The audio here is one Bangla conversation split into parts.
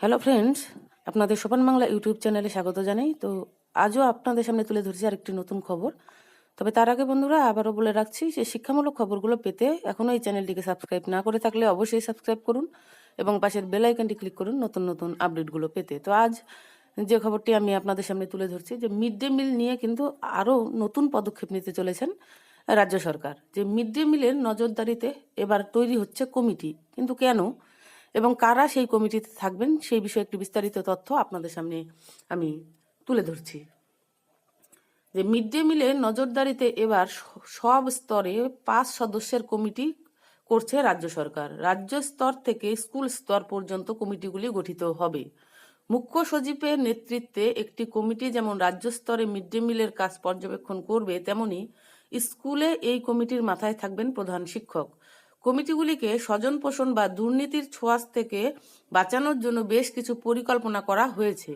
হ্যালো ফ্রেন্ডস আপনাদের সোপান বাংলা ইউটিউব চ্যানেলে স্বাগত জানাই। তো আজও আপনাদের সামনে তুলে ধরেছি আরেকটি নতুন খবর। তবে তার আগে বন্ধুরা, আবারও বলে রাখছি যে শিক্ষামূলক খবরগুলো পেতে এখনও এই চ্যানেলটিকে সাবস্ক্রাইব না করে থাকলে অবশ্যই সাবস্ক্রাইব করুন এবং পাশের বেল আইকনটি ক্লিক করুন নতুন নতুন আপডেটগুলো পেতে। তো আজ যে খবরটি আমি আপনাদের সামনে তুলে ধরছি, যে মিড ডে মিল নিয়ে কিন্তু আরও নতুন পদক্ষেপ নিতে চলেছেন রাজ্য সরকার। যে মিড ডে মিলের নজরদারিতে এবার তৈরি হচ্ছে কমিটি। কিন্তু কেন? এবং কারা সেই কমিটিতে থাকবেন সেই বিষয়ে একটি বিস্তারিত তথ্য আপনাদের সামনে আমি তুলে ধরছি। যে মিড ডে মিলের নজরদারিতে এবার সব স্তরে পাঁচ সদস্যের কমিটি করছে রাজ্য সরকার। রাজ্য স্তর থেকে স্কুল স্তর পর্যন্ত কমিটিগুলি গঠিত হবে। মুখ্য সচিবের নেতৃত্বে একটি কমিটি যেমন রাজ্য স্তরে মিড ডে মিলের কাজ পর্যবেক্ষণ করবে, তেমনি স্কুলে এই কমিটির মাথায় থাকবেন প্রধান শিক্ষক। কমিটিগুলিকে স্বজন পোষণ বা দুর্নীতির ছোঁয়াচ থেকে বাঁচানোর জন্য বেশ কিছু পরিকল্পনা করা হয়েছে।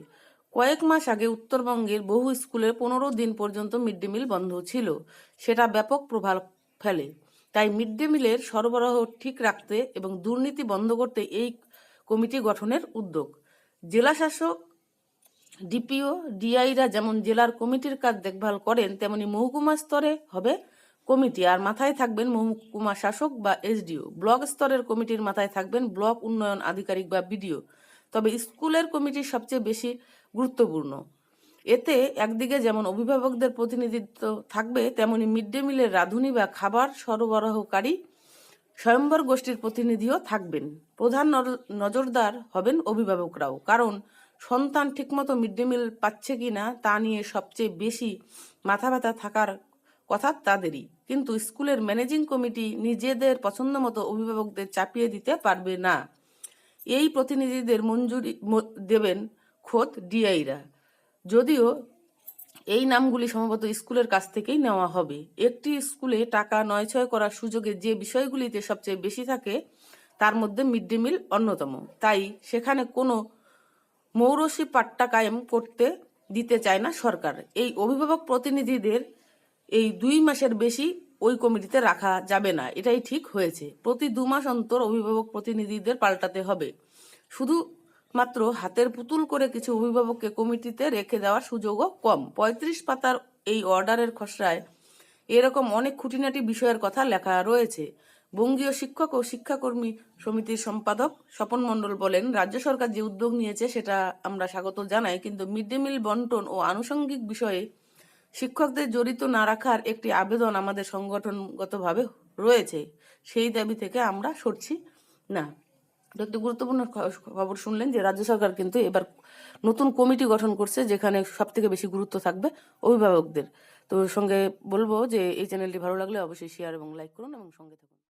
কয়েক মাস আগে উত্তরবঙ্গের বহু স্কুলে পনেরো দিন পর্যন্ত মিড ডে মিল বন্ধ ছিল। সেটা ব্যাপক প্রভাব ফেলে। তাই মিড ডে মিলের সরবরাহ ঠিক রাখতে এবং দুর্নীতি বন্ধ করতে এই কমিটি গঠনের উদ্যোগ। জেলা শাসক, ডিপিও, ডিআইরা যেমন জেলার কমিটির কাজ দেখভাল করেন, তেমনি মহকুমা স্তরে হবে কমিটি, আর মাথায় থাকবেন মহকুমা শাসক বা এসডিও। ব্লক স্তরের কমিটির মাথায় থাকবেন ব্লক উন্নয়ন আধিকারিক বা বিডিও। তবে স্কুলের কমিটি সবচেয়ে বেশি গুরুত্বপূর্ণ। এতে একদিকে যেমন অভিভাবকদের প্রতিনিধিত্ব থাকবে, তেমনি মিড ডে মিলের রাঁধুনি বা খাবার সরবরাহকারী স্বয়ম্বর গোষ্ঠীর প্রতিনিধিও থাকবেন। প্রধান নজরদার হবেন অভিভাবকরাও। কারণ সন্তান ঠিকমতো মিড ডে মিল পাচ্ছে কি না তা নিয়ে সবচেয়ে বেশি মাথা ব্যথা থাকার কথা তাদেরই। কিন্তু স্কুলের ম্যানেজিং কমিটি নিজেদের পছন্দ মতো অভিভাবকদের চাপিয়ে দিতে পারবে না। এই প্রতিনিধিদের মঞ্জুরি দেবেন খোদ ডিআইরা। যদিও এই নামগুলি সম্ভবত স্কুলের কাছ থেকেই নেওয়া হবে। একটি স্কুলে টাকা নয় ছয় করার সুযোগে যে বিষয়গুলিতে সবচেয়ে বেশি থাকে, তার মধ্যে মিড ডে মিল অন্যতম। তাই সেখানে কোনো মৌরসি পাট্টা কায়েম করতে দিতে চায় না সরকার। এই অভিভাবক প্রতিনিধিদের এই দুই মাসের বেশি ওই কমিটিতে রাখা যাবে না। এটাই ঠিক হয়েছে। প্রতি দু মাস অন্তর অভিভাবক প্রতিনিধিদের পাল্টাতে হবে। শুধু মাত্র হাতের পুতুল করে কিছু অভিভাবককে কমিটিতে রেখে দেওয়ার সুযোগও কম। পঁয়ত্রিশ পাতার এই অর্ডারের খসড়ায় এরকম অনেক খুঁটিনাটি বিষয়ের কথা লেখা রয়েছে। বঙ্গীয় শিক্ষক ও শিক্ষাকর্মী সমিতির সম্পাদক স্বপন মণ্ডল বলেন, রাজ্য সরকার যে উদ্যোগ নিয়েছে সেটা আমরা স্বাগত জানাই, কিন্তু মিড ডে মিল বন্টন ও আনুষঙ্গিক বিষয়ে শিক্ষকদের জড়িত না রাখার একটি আবেদন আমাদের সংগঠনগতভাবে রয়েছে, সেই দাবি থেকে আমরা সরছি না। একটি গুরুত্বপূর্ণ খবর শুনলেন যে রাজ্য সরকার কিন্তু এবার নতুন কমিটি গঠন করছে, যেখানে সব থেকে বেশি গুরুত্ব থাকবে অভিভাবকদের। তো সঙ্গে বলব যে এই চ্যানেলটি ভালো লাগলে অবশ্যই শেয়ার এবং লাইক করুন এবং সঙ্গে থাকুন।